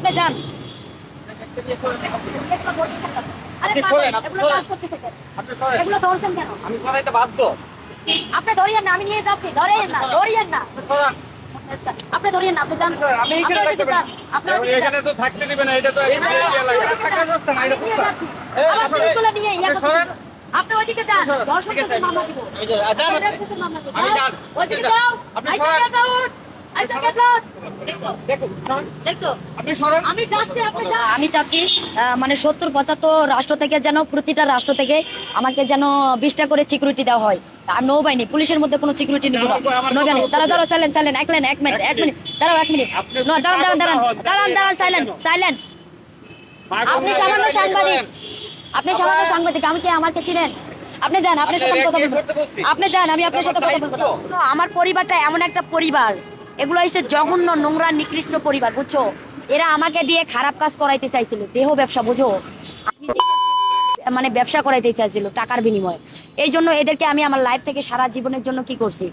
আপনি যান। আপনি ধরিয়েন না আমি নিয়ে যাচ্ছি। ধরিয়েন না ধরিয়েন না। আপনি ধরিয়েন না আপনি যান। আমি আপনি এখানে থাকতে আপনি এখানে তো থাকতে না এটা তো এই থাকার রাস্তা এটা? যাচ্ছি। আপনি- নিয়ে ইয়া ওইদিকে যান। সরেন, দর্শক ঠিক আছে, কাছে মামলা দিব। এই যে, আহ, যান আপনি। যান, যান, ওইদিকে আপনি যান। যাও। আপনি সরেন। আপনি সরেন। আমি চাচ্ছি মানে সত্তর পঁচাত্তর রাষ্ট্র থেকে যেন প্রতিটা রাষ্ট্র থেকে আমাকে যেন বিশটা করে সিকিউরিটি দেওয়া হয়। আর নৌবাহিনী পুলিশের মধ্যে কোনো সিকিউরিটি নেব না। আমার- আমার নৌবাহিনী দাঁড়া দাঁড়া সাইলেন্ট সাইলেন্ট এক লাইন এক মিনিট এক এক মিনিট দাঁড়াও এক মিনিট দাঁড়ান দাঁড়ান দাঁড়ান দাঁড়ান দাঁড়ান সাইলেন্ট সাইলেন্ট আপনি সামান্য সাংবাদিক। আপনি সামান্য সাংবাদিক আমি কি আমাকে চিনেন। আপনি যান আপনার সাথে কথা বলব। আপনি যান আমি আপনার সাথে কথা বলব। আমার পরিবারটা এমন একটা পরিবার। এগুলো হচ্ছে জঘন্য নোংরা নিকৃষ্ট পরিবার বুঝছ? এরা আমাকে দিয়ে খারাপ কাজ করাইতে চাইছিল। দেহ ব্যবসা বুঝো? মানে ব্যবসা করাইতে চাইছিল টাকার বিনিময়ে। এই জন্য এদেরকে আমি আমার লাইফ থেকে সারা জীবনের জন্য কি করছি?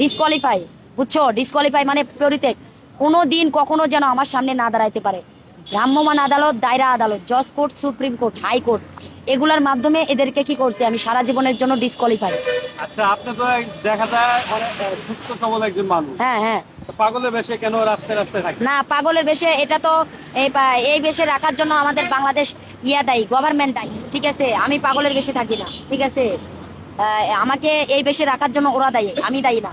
ডিসকোয়ালিফাই বুঝছ? ডিসকোয়ালিফাই মানে পরিত্যাগ। কোনো দিন কখনো যেন আমার সামনে না দাঁড়াইতে পারে। ভ্রাম্যমান আদালত দায়রা আদালত জজ কোর্ট সুপ্রিম কোর্ট হাইকোর্ট এগুলার মাধ্যমে এদেরকে কি করছে? আমি সারা জীবনের জন্য ডিসকোয়ালিফাই আচ্ছা আপনি তো দেখা যায় সুস্থ সবল একজন মানুষ। হ্যাঁ হ্যাঁ। পাগলের বেশে কেন রাস্তায় রাস্তায় থাকে? না, পাগলের বেশে এটা তো এই এই বেশে রাখার জন্য আমাদের বাংলাদেশ ইয়া দায়ী গভর্নমেন্ট দায়ী, ঠিক আছে? আমি পাগলের বেশে থাকি না, ঠিক আছে? আমাকে এই বেশে রাখার জন্য ওরা দায়ী, আমি দায়ী না,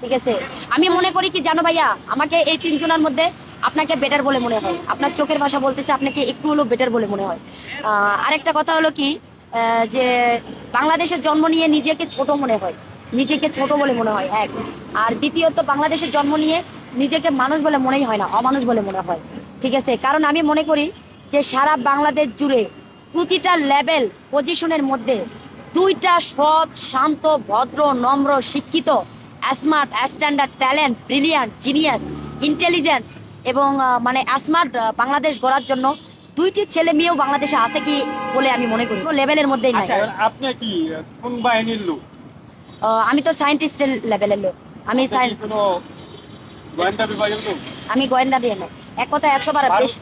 ঠিক আছে? আমি মনে করি কি জানো ভাইয়া, আমাকে এই তিনজনের মধ্যে আপনাকে বেটার বলে মনে হয়। আপনার চোখের ভাষা বলতেছে আপনাকে একটু হলেও বেটার বলে মনে হয়। আরেকটা কথা হলো কি যে বাংলাদেশের জন্ম নিয়ে নিজেকে ছোট মনে হয়। নিজেকে ছোট বলে মনে হয়, এক। আর দ্বিতীয়ত, বাংলাদেশের জন্ম নিয়ে নিজেকে মানুষ বলে মনেই হয় না, অমানুষ বলে মনে হয়। ঠিক আছে? কারণ আমি মনে করি যে সারা বাংলাদেশ জুড়ে প্রতিটা লেভেল পজিশনের মধ্যে দুইটা সৎ, শান্ত, ভদ্র, নম্র, শিক্ষিত, smart, standard, talent, brilliant, genius, intelligence এবং মানে স্মার্ট বাংলাদেশ গড়ার জন্য দুইটি ছেলে মেয়েও বাংলাদেশে আছে কি বলে আমি মনে করি। লেভেলের মধ্যেই আচ্ছা আপনি কি কোন বাহিনীর লোক? আমি তো সায়েন্টিস্টের লেভেলের লোক। আমি আমি গোয়েন্দা দিয়ে এক কথা একশো বার বেশি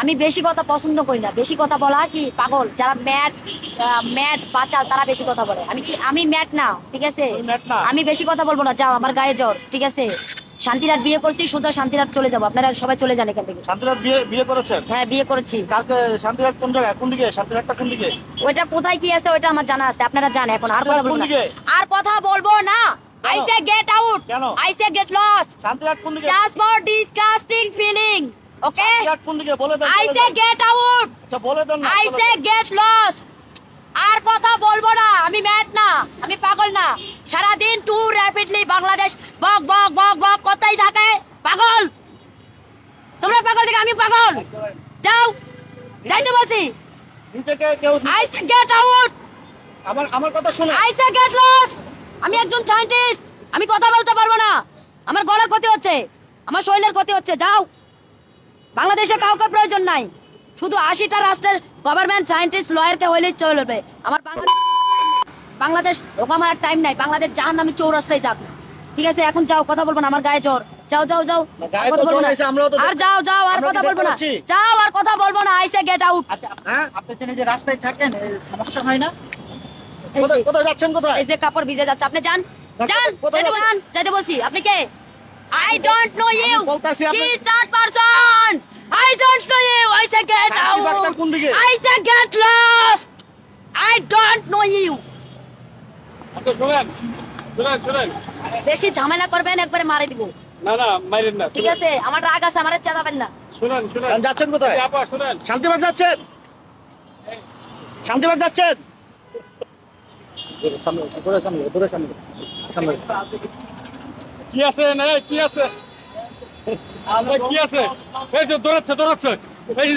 আমি বেশি কথা পছন্দ করি না। বেশি কথা বলা কি পাগল। যারা ম্যাট ম্যাট বাচাল তারা বেশি কথা বলে। আমি কি আমি ম্যাট না ঠিক আছে? আমি বেশি কথা বলব না। যাও আমার গায়ে জ্বর ঠিক আছে? শান্তিরাট বিয়ে করছি সোজা শান্তিরাট চলে যাব। আপনারা সবাই চলে যান এখান থেকে। শান্তিরাত বিয়ে বিয়ে করেছেন? হ্যাঁ বিয়ে করেছি। কালকে শান্তিরাত কোন জায়গায়? কোন দিকে? শান্তিরাতটা কোন দিকে? ওইটা কোথায় কি আছে ওইটা আমার জানা আছে। আপনারা জান এখন আর কথা বলব না? আর কথা বলব না। আই সে গেট আউট কেন? আই সে গেট লস শান্তিরাত কোন দিকে? Just for disgusting feeling okay শান্তিরাত কোন দিকে? বলে দেন আই বলে সে দেন। গেট আউট আচ্ছা বলে দেন না আই বলে সে দেন। গেট লস আর কথা বলব না। আমি ম্যাট না। আমি পাগল না। সারাদিন টু র্যাপিডলি বাংলাদেশ বক বক বক বক কোথায় থাকে পাগল তোমরা পাগল থেকে আমি পাগল যাও যাইতে বলছি। নিজেকে কেউ আই সে গেট আউট আমার আমার কথা শুনে। আই সে গেট আমি একজন সায়েন্টিস্ট আমি কথা বলতে পারব না। আমার গলার ক্ষতি হচ্ছে। আমার শরীরের ক্ষতি হচ্ছে। যাও। বাংলাদেশে কাউকে প্রয়োজন নাই। শুধু আশিটা রাষ্ট্রের গভর্নমেন্ট সায়েন্টিস্ট লয়ারকে হইলেই চলবে। আমার বাংলাদেশ বাংলাদেশ ওখানে আর টাইম নাই। বাংলাদেশ জাহান আমি চৌরাস্তায় যাব ঠিক আছে এখন যাও। কথা বলব না। আমার গায়ে জ্বর। যাও যাও যাও। কথা বলব না। আর যাও যাও আর কথা বলব না। যাও আর কথা বলব না। আইসে গেট আউট হ্যাঁ? আপনি যে রাস্তায় থাকেন সমস্যা হয় না? কোথায় কোথায় যাচ্ছেন কোথায়? এই যে কাপড় ভিজে যাচ্ছে। আপনি যান। যান কোথায় যাইতে যাবেন? বলছি। আপনি কে? আই ডোন্ট নো ইউ বলতাছি আপনি- she is not person I don't know you I say get out কোন দিকে? I say get lost I don't know you আপনি শুনেন শুনেন শুনেন। বেশি ঝামেলা করবেন একবারে মারে দিব। না না মাইরেন না ঠিক আছে আমার রাগ আছে আমার চেতাবেন না। শুনেন শুনেন। যাচ্ছেন কোথায়? আপা শুনেন। শান্তিবাগ যাচ্ছেন? শান্তিবাগ যাচ্ছেন? কি আছে? না কি আছে? কি আছে? এই যে দৌড়াচ্ছে দৌড়াচ্ছে। এই